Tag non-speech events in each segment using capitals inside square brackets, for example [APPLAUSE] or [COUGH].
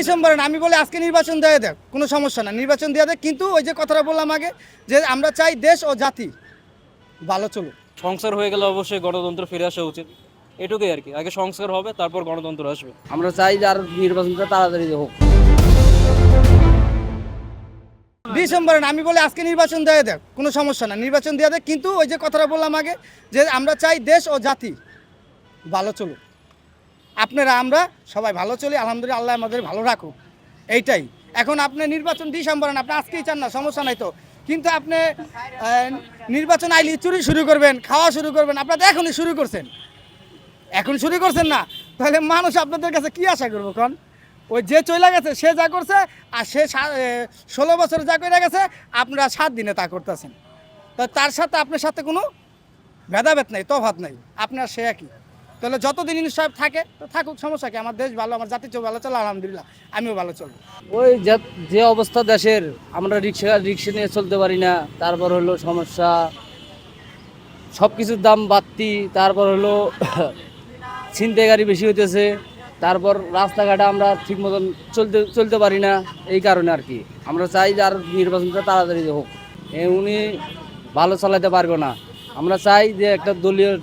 ডিসেম্বরে না, আমি বলি আজকে নির্বাচন দিয়ে দেখ কোনো সমস্যা না নির্বাচন দেওয়া দেয় কিন্তু ওই যে কথাটা বললাম আগে যে আমরা চাই দেশ ও জাতি ভালো চলুক। সংসার হয়ে গেলে অবশ্যই গণতন্ত্র ফিরে আসা উচিত। এটুকুই আর কি আগে সংস্কার হবে তারপর গণতন্ত্র আসবে। আমরা চাই যে আর নির্বাচনটা তাড়াতাড়ি হোক। ডিসেম্বরে না, আমি বলি আজকে নির্বাচন দিয়ে দেখ কোনো সমস্যা না নির্বাচন দেওয়া দেয় কিন্তু ওই যে কথাটা বললাম আগে যে আমরা চাই দেশ ও জাতি ভালো চলুক। আপনারা, আমরা সবাই ভালো চলি, আলহামদুলিল্লাহ, আল্লাহ আমাদের ভালো রাখুক। এইটাই। এখন আপনি নির্বাচন ডিসেম্বরে, আপনি আজকেই চান না, সমস্যা নাই তো। কিন্তু আপনি নির্বাচন আইলে চুরি শুরু করবেন, খাওয়া শুরু করবেন, আপনারা এখনই শুরু করছেন। এখন শুরু করছেন না। তাহলে মানুষ আপনাদের কাছে কি আশা করব কন? ওই যে চলে গেছে, সে যা করছে, আর সা- ষোলো বছর যা করে গেছে, আপনারা সাত দিনে তা করতেছেন। তো তার সাথে আপনার সাথে কোনো ভেদাভেদ নাই তফাত নাই। আপনার সে একই। তাহলে যতদিন সাহেব থাকে, তো থাকুক, সমস্যা কি? আমার দেশ ভালো, আমার জাতি ভালো চলে, আলহামদুলিল্লাহ, আমিও ভালো চলবো। ওই যে- অবস্থা দেশের, আমরা রিক্সা রিক্সা নিয়ে চলতে পারি না, তারপর হলো সমস্যা সব কিছুর দাম বাড়তি, তারপর হলো [COUGHS] ছিনতাই গাড়ি বেশি হইতেছে, তারপর রাস্তাঘাটে আমরা ঠিক মতন চলতে চলতে পারি না, এই কারণে আর কি। আমরা চাই যে আর নির্বাচনটা তাড়াতাড়ি হোক। উনি ভালো চালাতে পারবে না। আমরা চাই যে একটা দলীয়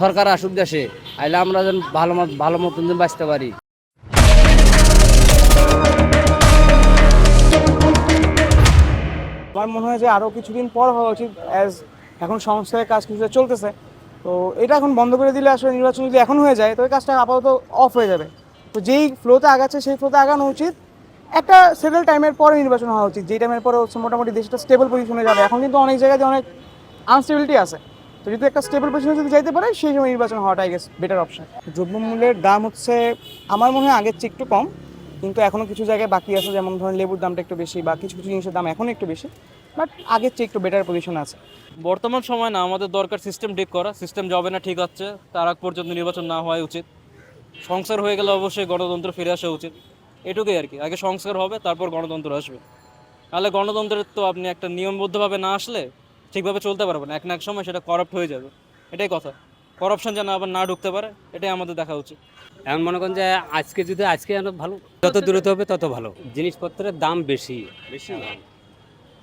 সরকার আসুক দেশে, আইলে আমরা যেন ভালো ভালো মতন যেন বাঁচতে পারি। আমার মনে হয় যে আরও কিছুদিন পর হওয়া উচিত অ্যাজ এখন সংস্কারের কাজ কিছুটা চলতেছে। তো এটা এখন বন্ধ করে দিলে আসলে নির্বাচন যদি এখন হয়ে যায় তো এই কাজটা আপাতত অফ হয়ে যাবে। তো যেই ফ্লোতে আগাচ্ছে, সেই ফ্লোতে আগানো উচিত। একটা সেটেল টাইমের পরে নির্বাচন হওয়া উচিত, যেই টাইমের পরে হচ্ছে মোটামুটি দেশটা স্টেবল পজিশনে যাবে। এখন কিন্তু অনেক জায়গাতে অনেক আনস্টেবিলিটি আছে। তো যদি একটা স্টেবল পজিশনে যদি যাইতে পারে সেই সময় নির্বাচন হওয়াটা আই গেস বেটার অপশন দ্রব্যমূল্যের দাম হচ্ছে আমার মনে হয় আগের চেয়ে একটু কম কিন্তু এখনও কিছু জায়গায় বাকি আছে যেমন ধরেন লেবুর দামটা একটু বেশি বা কিছু কিছু জিনিসের দাম এখনও একটু বেশি বাট আগের চেয়ে একটু বেটার পজিশন আছে। বর্তমান সময় না আমাদের দরকার সিস্টেম ঠিক করা সিস্টেম যাবে না ঠিক আছে তার আগ পর্যন্ত নির্বাচন না হওয়াই উচিত। সংস্কার হয়ে গেলে অবশ্যই গণতন্ত্র ফিরে আসা উচিত। এটুকুই আর কি আগে সংস্কার হবে তারপর গণতন্ত্র আসবে। তাহলে গণতন্ত্রের তো আপনি একটা নিয়মবদ্ধভাবে না আসলে ঠিকভাবে চলতে পারব না। এক না এক সময় সেটা করাপ্ট হয়ে যাবে। এটাই কথা। করাপশন যেন আবার না ঢুকতে পারে এটাই আমাদের দেখা উচিত। এমন মনে করেন যে আজকে যদি আজকে আরও ভালো যত দূরত্ব হবে তত ভালো। জিনিসপত্রের দাম বেশি। বেশি?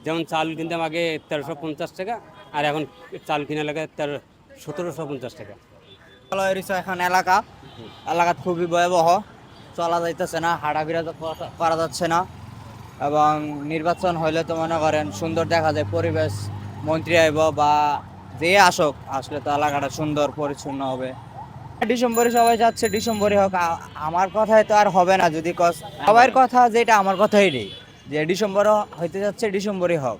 যেমন চাল কিনতাম আগে তেরোশো পঞ্চাশ টাকা আর এখন চাল কিনা লাগে তেরো সতেরোশো পঞ্চাশ টাকা। এখন এলাকা। এলাকা খুবই ভয়াবহ। চলা যাইতেছে না হাঁটাফেরা তো করা- করা যাচ্ছে না। এবং নির্বাচন হইলে তো মনে করেন সুন্দর দেখা যায় পরিবেশ মন্ত্রী আইব বা যে আসুক, আসলে তো এলাকাটা সুন্দর, পরিচ্ছন্ন হবে। ডিসেম্বরে সবাই যাচ্ছে, ডিসেম্বরে হোক আমার কথায় তো আর হবে না, যদি সবার কথা যেটা, আমার কথাই নেই। যে ডিসেম্বর হইতে যাচ্ছে ডিসেম্বরে হোক।